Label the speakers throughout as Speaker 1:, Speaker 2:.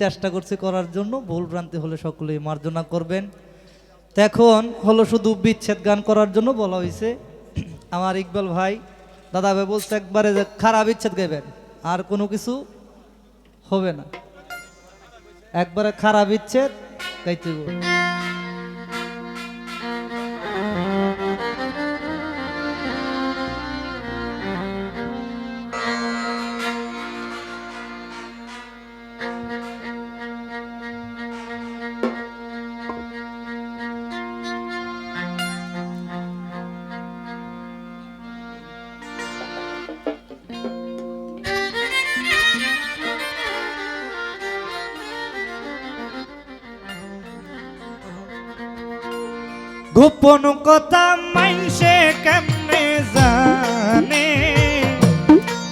Speaker 1: চেষ্টা করছি করার জন্য, ভুল ভ্রান্তি হলে সকলেই মার্জনা করবেন। তো এখন হলো শুধু বিচ্ছেদ গান করার জন্য বলা হয়েছে আমার ইকবাল ভাই, দাদা ভাই বলছে একবারে যে খারাপ বিচ্ছেদ গাইবেন, আর কোনো কিছু হবে না। একবারে খারাপ বিচ্ছেদ গাইতে গোপন কথা মাইসে কেমনে জানে?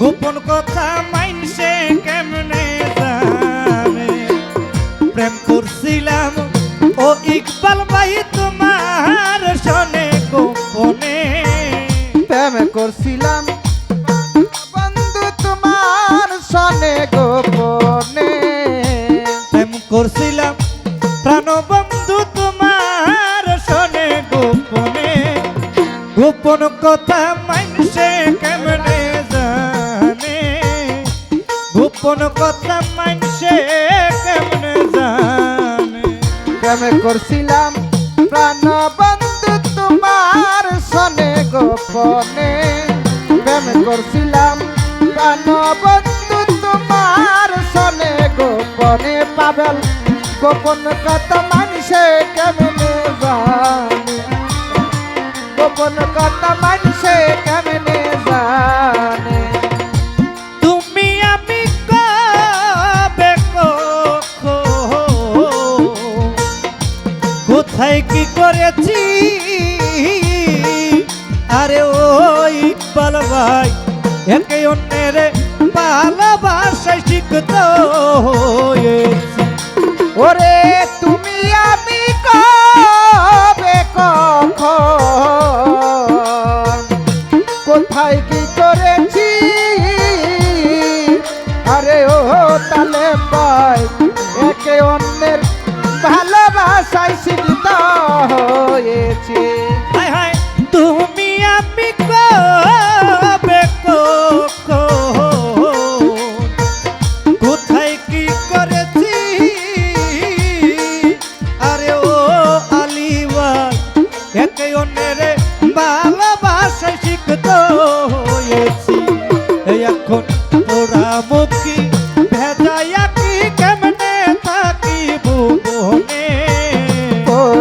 Speaker 1: গোপন কথা মাইসে কেমনে জানে? প্রেম করছিলাম ও ইকবাল ভাই তোমার শোনে গোপনে।
Speaker 2: প্রেম করছিলাম বন্ধু তোমার সনে গোপনে।
Speaker 1: প্রেম করছিলাম গোপন কথা মাইসে কেমনে জানে? গোপন কথা মাইসে কেমনে জানে?
Speaker 2: প্রেম করছিলাম প্রাণ বন্ধু তোমার সনে গোপনে। প্রেম করছিলাম প্রাণ বন্ধু তোমার সনে গোপনে। পাবেল গোপন কথা মানুষে কেমনে জানে? গোপন কথা মানুষে কেমনে জানে?
Speaker 1: তুমি আমি কবে কোথায় কি করেছি? আরে ওই ইকবাল ভাই একে অন্যের ভালোবাসায় শিখত
Speaker 2: ওরে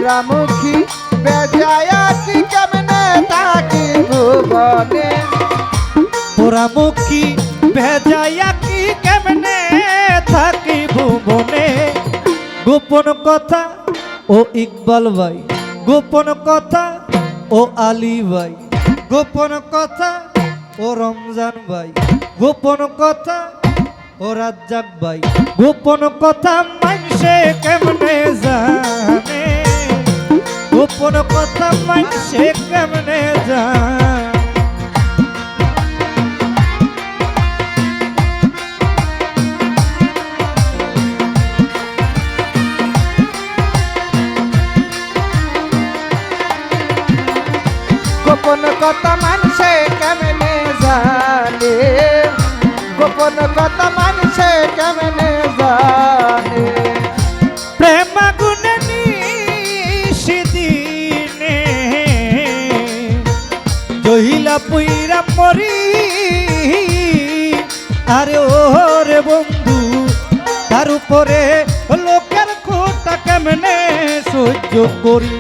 Speaker 2: ওরা মুখী বেজায়া কি কেমনে তাকি ভুবনে?
Speaker 1: পোড়ামুখী ভেজাইয়া কি কেমনে থাকি ভুবনে? গোপন কথা, ও ইকবাল ভাই। গোপন কথা, ও আলী ভাই। গোপন কথা, ও রমজান ভাই। গোপন কথা, ও রাজ্জাক ভাই। গোপন কথা মানুষে কেমনে জানে? গোপন কথা মানুষে কেমনে জানে?
Speaker 2: গোপন কথা মানুষে কেমনে জানে? গোপন কথা মানুষে
Speaker 1: জহিলা পুইরা মরি। আরে ওরে বন্ধু, তার উপরে লোকের খোটা কেমনে সহ্য করি?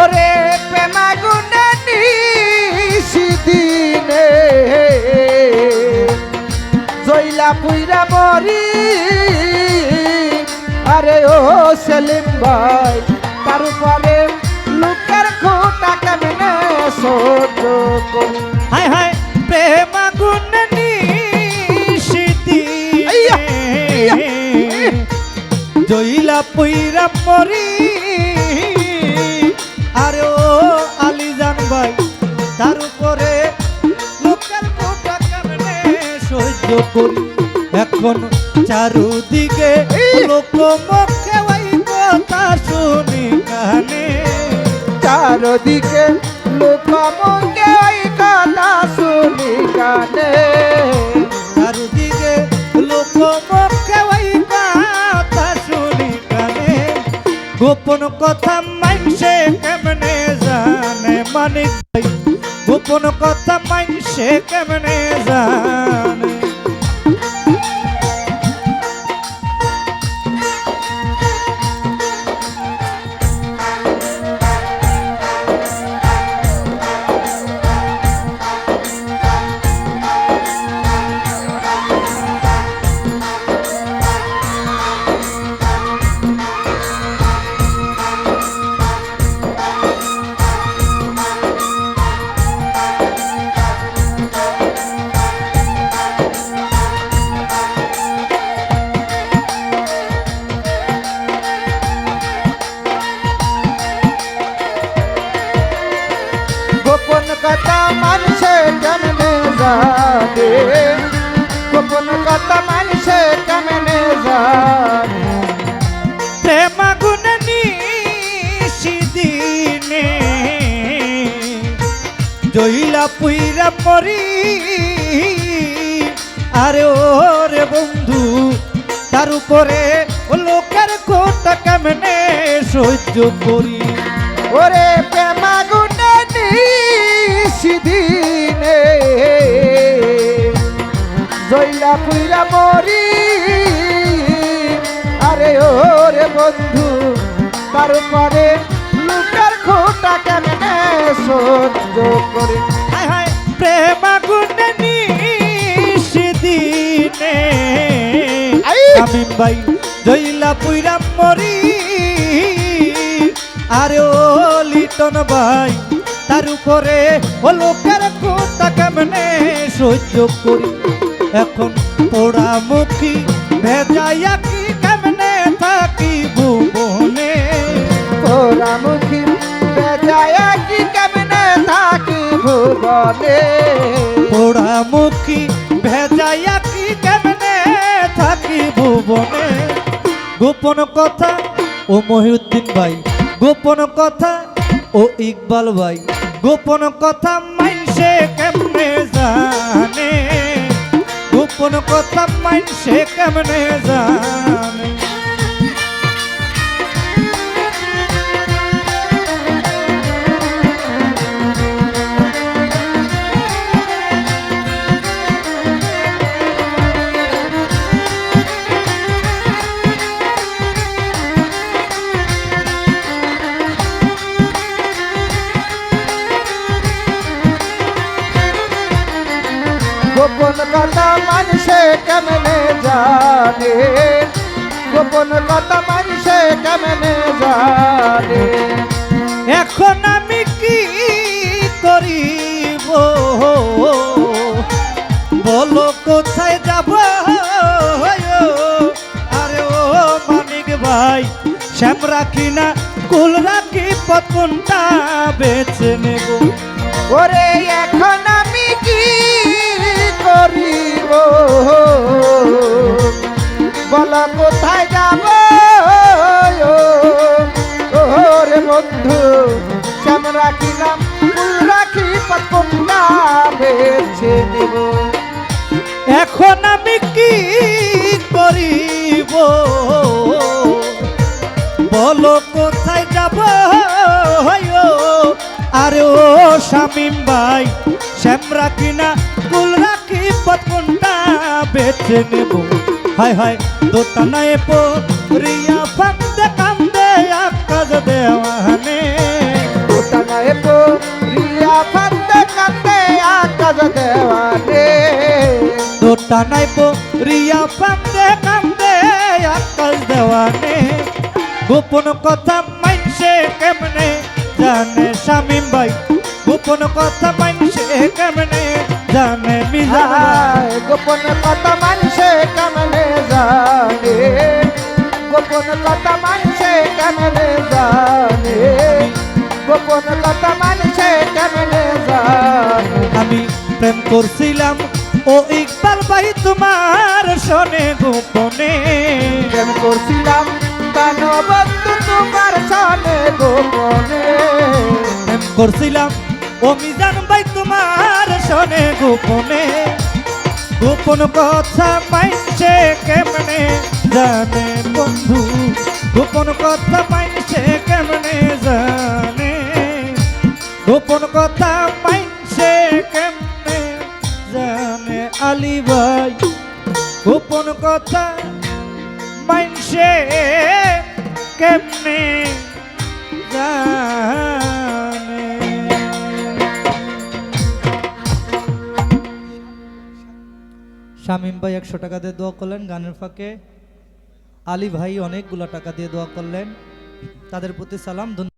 Speaker 2: ওরে প্রেমা গুনে নিশিদিনে জইলা পুইরা মরি। আরে ও সেলিম ভাই, তার সহ্য করি
Speaker 1: হায় হায় প্রেম গুণ
Speaker 2: আইয়া,
Speaker 1: জইলা পুইরা মরি। আরে ও আলিজান ভাই তার উপরে লোকের কোটা কেমনে সহ্য করি? এখন চারুদিকে লোক মুখে ওই কথা শুনি কানে।
Speaker 2: চারদিকে লোকমুখে ওই কথা শুনি কানে।
Speaker 1: চারদিকে লোক মুখে ওই কথা শুনি কানে। গোপন কথা মানছে কেমনে জানে মানে গোপন কথা মানছে কেমনে জানে?
Speaker 2: গোপন কথা মানুষে কেমনে জানে। গোপন কথা মানুষে কেমনে জানে।
Speaker 1: প্রেম গুণ নিশিদিনে জইলা পুইরা মরি আরে ওরে বন্ধু, তার উপরে লোকের কোটা কেমনে সহ্য করি?
Speaker 2: ওরে জইলা পুইরা মরি। আরে ওরে বন্ধু তার উপরে লুকার খোটা কেমনে সহ্য করি
Speaker 1: হায় হায় প্রেম গুণ নিশিদিনে! আমি ভাই জইলা পুইরা মরি। আরে ও লিটন ভাই তার উপরে ও লোকের কোটা কেমনে সহ্য করি? এখন পোড়া মুখী ভেজাইয়া কি কেমনে থাকি ভুবনে?
Speaker 2: তোরা মুখী বেজায় কি কেমনে থাকি ভুবনে?
Speaker 1: পোড়া মুখী ভেজাইয়া কি কেমনে থাকি ভুবনে? গোপন কথা ও মহিউদ্দিন ভাই গোপন কথা ও ইকবাল ভাই গোপন কথা মানছে কেমনে জানে? গোপন কথা মানছে কেমনে জানে?
Speaker 2: গোপন কথা মানুষে কেমনে জানে? গোপন কথা মানুষে কেমনে জানে?
Speaker 1: এখন আমি কি করিব? বলো কোথায় যাব? আরে ও মানিক ভাই শ্যাম রাখি না কুল রাখি পতনটা বেছে নেব?
Speaker 2: ওরে এখন বলা কোথায় যাব? ওরে বন্ধু, শ্যাম রাখিলাম, ফুল রাখি বেছে নেব।
Speaker 1: এখন আমি কি করিব? বলো কোথায় যাব? আরে ও শামিম ভাই, শ্যাম রাখি না কুল রাখি পতনটা বেছে নেব। হায় হায় দোটানায় পো রিয়া ফান্দে কান্দে আকাশ দেওয়ানে।
Speaker 2: কোটানায় পো রিয়া ফান্দে কান্দে আকাশ দেওয়ানে।
Speaker 1: দোটানায় পো রিয়া ফান্দে কান্দে আকাশ দেওয়ানে। গোপন কথা মানছে কেমনে জানে শামিম ভাই? গোপন কথা
Speaker 2: গোপন কথা মানুষে কেমনে জানে। গোপন কথা মানুষে কেমনে জানে। গোপন কথা মানুষে কেমনে জানে।
Speaker 1: আমি প্রেম করছিলাম ও ইকবাল ভাই তোমার শোনে গোপনে।
Speaker 2: প্রেম করছিলাম কেন বন্ধু তোমার সামনে গোপনে।
Speaker 1: প্রেম করছিলাম ও মিজান ভাই তোমার শোনে গোপনে। গোপন কথা মাইছে কেমনে জানে বন্ধু? গোপন কথা মাইছে কেমনে জানে? গোপন কথা মাইছে কেমনে জানে আলী ভাই? গোপন কথা মাইছে কেমনে জানে? শামীম ভাই একশো টাকা দিয়ে দোয়া করলেন, গানের ফাঁকে। আলী ভাই অনেকগুলো টাকা দিয়ে দোয়া করলেন। তাদের প্রতি সালাম